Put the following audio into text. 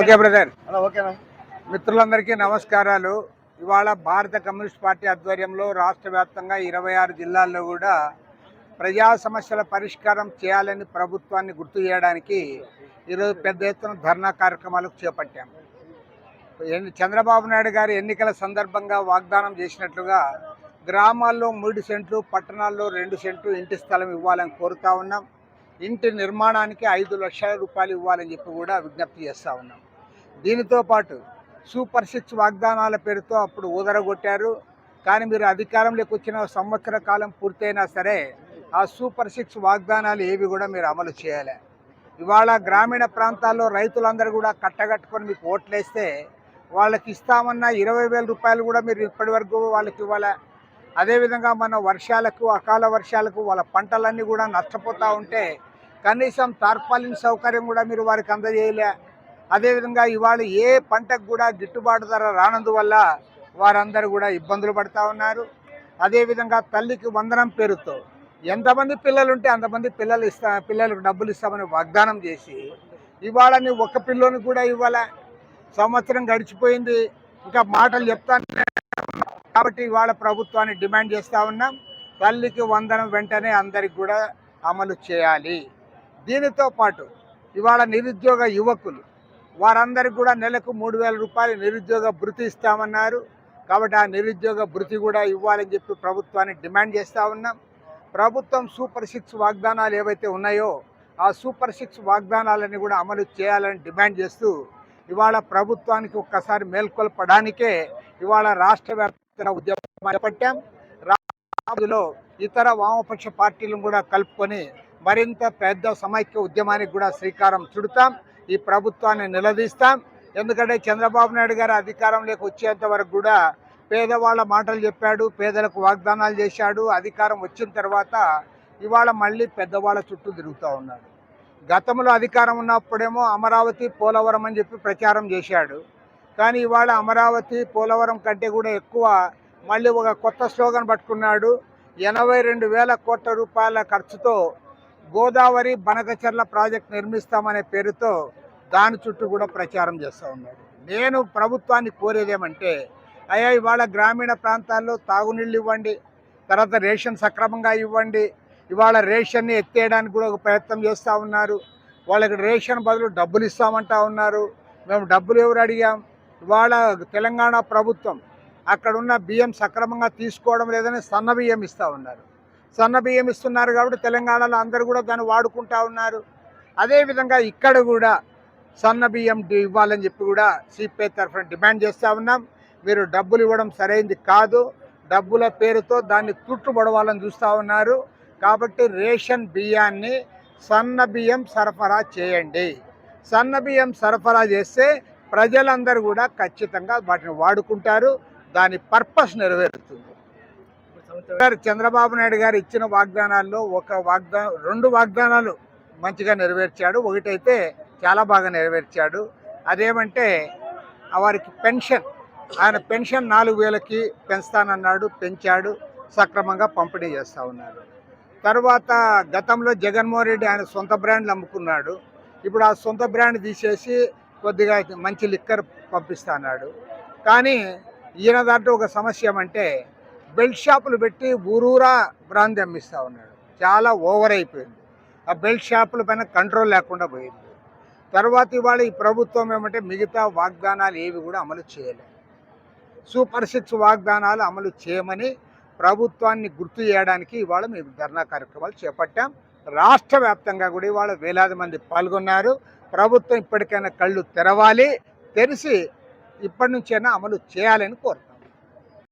Okay brother మిత్రులందరికీ నమస్కారాలు. ఇవాళ భారత కమ్యూనిస్ట్ పార్టీ ఆధ్వర్యంలో రాష్ట్ర వ్యాప్తంగా ఇరవై ఆరు జిల్లాల్లో కూడా ప్రజా సమస్యల పరిష్కారం చేయాలని ప్రభుత్వాన్ని గుర్తు చేయడానికి ఈరోజు పెద్ద ఎత్తున ధర్నా కార్యక్రమాలకు చేపట్టాం. ఎన్ని- చంద్రబాబు నాయుడు గారి ఎన్నికల సందర్భంగా వాగ్దానం చేసినట్లుగా గ్రామాల్లో మూడు సెంట్లు పట్టణాల్లో రెండు సెంట్లు ఇంటి స్థలం ఇవ్వాలని కోరుతా ఉన్నాం. ఇంటి నిర్మాణానికి ఐదు లక్షల రూపాయలు ఇవ్వాలని చెప్పి కూడా విజ్ఞప్తి చేస్తూ ఉన్నాం. దీనితో పాటు సూపర్ సిక్స్ వాగ్దానాల పేరుతో అప్పుడు ఊదరగొట్టారు. కానీ మీరు అధికారంలోకి వచ్చిన సంవత్సర కాలం పూర్తయినా సరే ఆ సూపర్ సిక్స్ వాగ్దానాలు ఏవి కూడా మీరు అమలు చేయాలి. ఇవాళ గ్రామీణ ప్రాంతాల్లో రైతులందరూ కూడా కట్టగట్టుకొని మీకు ఓట్లేస్తే వాళ్ళకి ఇస్తామన్న ఇరవై వేల రూపాయలు కూడా మీరు ఇప్పటి వరకు వాళ్ళకి ఇవ్వాలి? అదేవిధంగా మన వర్షాలకు అకాల వర్షాలకు వాళ్ళ పంటలన్నీ కూడా నష్టపోతూ ఉంటే కనీసం తార్పాలిన్ సౌకర్యం కూడా మీరు వారికి అందజేయలే. అదేవిధంగా ఇవాళ ఏ పంటకు కూడా గిట్టుబాటు ధర రానందువల్ల వారందరూ కూడా ఇబ్బందులు పడుతూ ఉన్నారు. అదేవిధంగా తల్లికి వందనం పేరుతో ఎంతమంది పిల్లలు ఉంటే అంతమంది పిల్లలు ఇస్తా పిల్లలకు డబ్బులు ఇస్తామని వాగ్దానం చేసి ఇవాళ నీ ఒక్క పిల్లోని కూడా ఇవ్వాల. సంవత్సరం గడిచిపోయింది. ఇంకా మాటలు చెప్తాను. కాబట్టి ఇవాళ ప్రభుత్వాన్ని డిమాండ్ చేస్తూ ఉన్నాం. తల్లికి వందనం వెంటనే అందరికి కూడా అమలు చేయాలి. దీనితో పాటు ఇవాళ నిరుద్యోగ యువకులు వారందరికీ కూడా నెలకు మూడు వేల రూపాయలు నిరుద్యోగ భృతి ఇస్తామన్నారు. కాబట్టి ఆ నిరుద్యోగ భృతి కూడా ఇవ్వాలని చెప్పి ప్రభుత్వాన్ని డిమాండ్ చేస్తూ ఉన్నాం. ప్రభుత్వం సూపర్ సిక్స్ వాగ్దానాలు ఏవైతే ఉన్నాయో ఆ సూపర్ సిక్స్ వాగ్దానాలని కూడా అమలు చేయాలని డిమాండ్ చేస్తూ ఇవాళ ప్రభుత్వానికి ఒక్కసారి మేల్కొల్పడానికే ఇవాళ రాష్ట్ర వ్యాప్తంగా ఉద్యమం చేపట్టాం. రాజులో ఇతర వామపక్ష పార్టీలను కూడా కలుపుకొని మరింత పెద్ద సమైక్య ఉద్యమానికి కూడా శ్రీకారం చుడతాం. ఈ ప్రభుత్వాన్ని నిలదీస్తాం. ఎందుకంటే చంద్రబాబు నాయుడు గారు అధికారంలోకి వచ్చేంత వరకు కూడా పేదవాళ్ళ మాటలు చెప్పాడు పేదలకు వాగ్దానాలు చేశాడు. అధికారం వచ్చిన తర్వాత ఇవాళ మళ్ళీ పెద్దవాళ్ళ చుట్టూ తిరుగుతూ ఉన్నాడు. గతంలో అధికారం ఉన్నప్పుడేమో అమరావతి పోలవరం అని చెప్పి ప్రచారం చేశాడు. కానీ ఇవాళ అమరావతి పోలవరం కంటే కూడా ఎక్కువ మళ్ళీ ఒక కొత్త స్లోగన్ పట్టుకున్నాడు. ఎనభై రెండు వేల కోట్ల రూపాయల ఖర్చుతో గోదావరి బనకచర్ల ప్రాజెక్ట్ నిర్మిస్తామనే పేరుతో దాని చుట్టూ కూడా ప్రచారం చేస్తూ ఉన్నారు. నేను ప్రభుత్వాన్ని కోరేదేమంటే అయ్యా ఇవాళ గ్రామీణ ప్రాంతాల్లో తాగునీళ్ళు ఇవ్వండి తర్వాత రేషన్ సక్రమంగా ఇవ్వండి ఇవాళ రేషన్ని ఎత్తేయడానికి కూడా ఒక ప్రయత్నం చేస్తూ ఉన్నారు. వాళ్ళకి రేషన్ బదులు డబ్బులు ఇస్తామంటా ఉన్నారు. మేము డబ్బులు ఎవరు అడిగాం? ఇవాళ తెలంగాణ ప్రభుత్వం అక్కడున్న బియ్యం సక్రమంగా తీసుకోవడం లేదని సన్న బియ్యం ఇస్తూ ఉన్నారు. సన్న బియ్యం ఇస్తున్నారు కాబట్టి తెలంగాణలో అందరూ కూడా దాన్ని వాడుకుంటా ఉన్నారు. అదేవిధంగా ఇక్కడ కూడా సన్న బియ్యం ఇవ్వాలని చెప్పి కూడా సిపిఐ తరఫున డిమాండ్ చేస్తూ ఉన్నాం. మీరు డబ్బులు ఇవ్వడం సరైంది కాదు. డబ్బుల పేరుతో దాన్ని తుట్టుబడవాలని చూస్తూ ఉన్నారు. కాబట్టి రేషన్ బియ్యాన్ని సన్న బియ్యం సరఫరా చేయండి. సన్న బియ్యం సరఫరా చేస్తే ప్రజలందరూ కూడా ఖచ్చితంగా వాటిని వాడుకుంటారు. దాని పర్పస్ నెరవేరుతుంది. గారు చంద్రబాబు నాయుడు గారు ఇచ్చిన వాగ్దానాల్లో ఒక వాగ్దా రెండు వాగ్దానాలు మంచిగా నెరవేర్చాడు. ఒకటైతే చాలా బాగా నెరవేర్చాడు. అదేమంటే వారికి పెన్షన్ ఆయన పెన్షన్ నాలుగు వేలకి పెంచుతానన్నాడు పెంచాడు సక్రమంగా పంపిణీ చేస్తూ ఉన్నారు. తర్వాత గతంలో జగన్మోహన్ రెడ్డి ఆయన సొంత బ్రాండ్లు అమ్ముకున్నాడు. ఇప్పుడు ఆ సొంత బ్రాండ్ తీసేసి కొద్దిగా మంచి లిక్కర్ పంపిస్తా అన్నాడు కానీ ఈయన దాంట్లో ఒక సమస్య ఏమంటే బెల్ట్ షాపులు పెట్టి ఊరూరా బ్రాంది అమ్మిస్తూ ఉన్నాడు. చాలా ఓవర్ అయిపోయింది. ఆ బెల్ట్ షాపుల పైన కంట్రోల్ లేకుండా పోయింది. తర్వాత ఇవాళ ఈ ప్రభుత్వం ఏమంటే మిగతా వాగ్దానాలు ఏవి కూడా అమలు చేయలేదు. సూపర్ సిక్స్ వాగ్దానాలు అమలు చేయమని ప్రభుత్వాన్ని గుర్తు చేయడానికి ఇవాళ మేము ధర్నా కార్యక్రమాలు చేపట్టాం. రాష్ట్ర వ్యాప్తంగా కూడా ఇవాళ వేలాది మంది పాల్గొన్నారు. ప్రభుత్వం ఇప్పటికైనా కళ్ళు తెరవాలి. తెరిచి ఇప్పటి నుంచైనా అమలు చేయాలని కోరుతాం